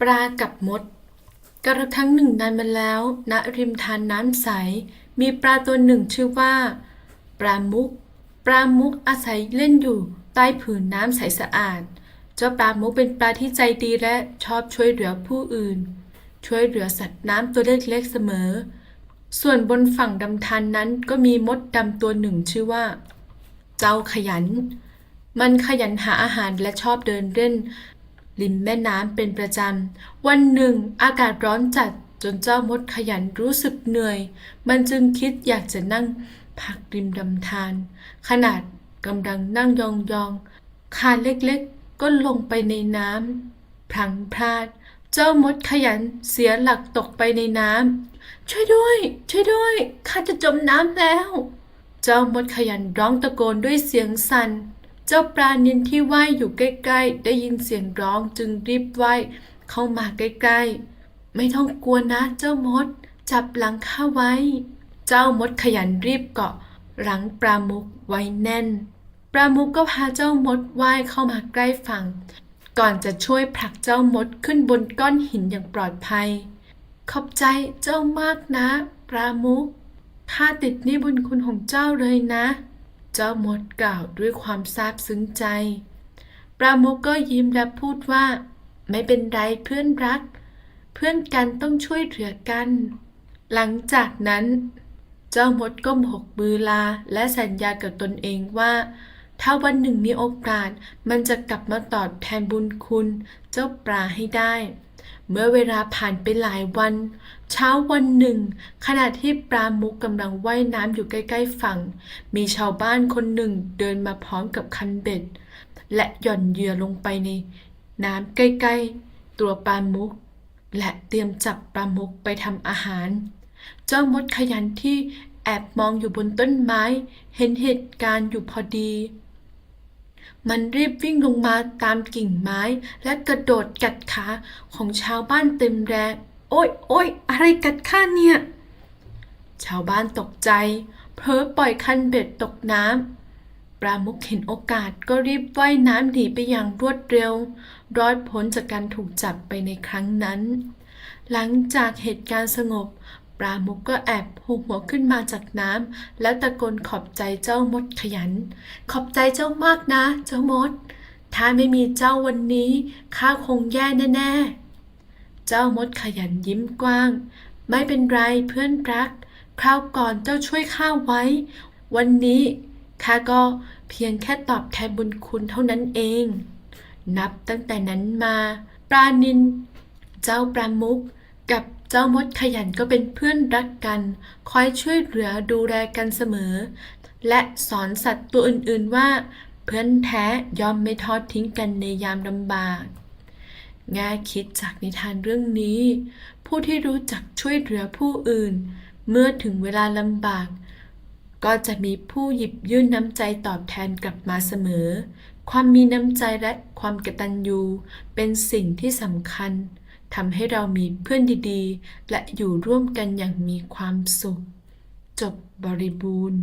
ปลากับมด กระทั่งหนึ่งนานมาแล้ว ณริมทานน้ำใส มีปลาตัวหนึ่งชื่อว่า ปลามุก ปลามุกอาศัยเล่นอยู่ใต้ผืนน้ำใสสะอาด เจ้าปลามุกเป็นปลาที่ใจดีและชอบช่วยเหลือผู้อื่น ช่วยเหลือสัตว์น้ำตัวเล็กๆเสมอ ส่วนบนฝั่งดำธานนั้นก็มีมดดำตัวหนึ่งชื่อว่า เจ้าขยัน มันขยันหาอาหารและชอบเดินเล่น ริมแม่น้ำเป็นประจำ วันหนึ่งอากาศร้อนจัดจนเจ้ามดขยันรู้สึกเหนื่อย มันจึงคิดอยากจะนั่งพักริมลำธารขนาดกำลังนั่งยองๆขาเล็กๆ ก็ลงไปในน้ำพลังพลาด เจ้ามดขยันเสียหลักตกไปในน้ำช่วยด้วย ช่วยด้วยข้าจะจมน้ำแล้ว เจ้ามดขยันร้องตะโกนด้วยเสียงสัน่น เจ้าปลานินที่ว่ายอยู่ใกล้ๆ ได้ยินเสียงร้องจึงรีบว่ายเข้ามาใกล้ๆ ไม่ต้องกลัวนะเจ้ามด จับหลังข้าไว้ เจ้ามดขยันรีบเกาะหลังปลามุกไว้แน่น ปลามุกก็พาเจ้ามดว่ายเข้ามาใกล้ฝั่ง ก่อนจะช่วยผลักเจ้ามดขึ้นบนก้อนหินอย่างปลอดภัย ขอบใจเจ้ามากนะ ปลามุกข้าติดหนี้บุญคุณของเจ้าเลยนะ เจ้ามดกล่าวด้วยความซาบซึ้งใจปลาโมกก็ยิ้มและพูดว่า ไม่เป็นไรเพื่อนรัก เพื่อนกันต้องช่วยเหลือกัน หลังจากนั้น เจ้ามดก็โบกมือลาและสัญญากับตนเองว่า ถ้าวันหนึ่งมีโอกาส มันจะกลับมาตอบแทนบุญคุณ เจ้าปลาให้ได้ เมื่อเวลาผ่านไปหลายวัน เช้าวันหนึ่ง ขณะที่ปลามุกกำลังว่ายน้ำอยู่ใกล้ ๆ ฝั่ง มีชาวบ้านคนหนึ่งเดินมาพร้อมกับคันเบ็ด และหย่อนเหยื่อลงไปในน้ำใกล้ ๆ ตัวปลามุก และเตรียมจับปลามุกไปทำอาหาร เจ้ามดขยันที่แอบมองอยู่บนต้นไม้ เห็นเหตุการณ์อยู่พอดี มันรีบวิ่งลงมาตามกิ่งไม้ และกระโดดกัดขาของชาวบ้านเต็มแรงโอ๊ยโอ๊ยอะไรกัดข้าเนี่ย ชาวบ้านตกใจ เพลอปล่อยคันเบ็ดตกน้ำปลามุกเห็นโอกาสก็รีบว่ายน้ำหนีไปอย่างรวดเร็ว รอดพ้นจากการถูกจับไปในครั้งนั้น หลังจากเหตุการณ์สงบ ปลามุกก็แอบหูหัวขึ้นมาจากน้ำแล้วตะโกนขอบใจเจ้ามดขยัน ขอบใจเจ้ามากนะ เจ้ามด ถ้าไม่มีเจ้าวันนี้ข้าคงแย่แน่ๆ เจ้ามดขยันยิ้มกว้าง ไม่เป็นไรเพื่อนรัก คราวก่อนเจ้าช่วยข้าไว้ วันนี้ข้าก็เพียงแค่ตอบแทนบุญคุณเท่านั้นเอง นับตั้งแต่นั้นมาปลานิน เจ้าปลามุก กับเจ้ามดขยันก็เป็นเพื่อนรักกัน คอยช่วยเหลือดูแลกันเสมอ และสอนสัตว์ตัวอื่นๆว่า เพื่อนแท้ยอมไม่ทอดทิ้งกันในยามลำบากแง่คิดจากนิทานเรื่องนี้ ผู้ที่รู้จักช่วยเหลือผู้อื่น เมื่อถึงเวลาลำบาก ก็จะมีผู้หยิบยื่นน้ำใจตอบแทนกลับมาเสมอ ความมีน้ำใจและความกตัญญูเป็นสิ่งที่สำคัญ ทำให้เรามีเพื่อนดีๆ และอยู่ร่วมกันอย่างมีความสุข จบบริบูรณ์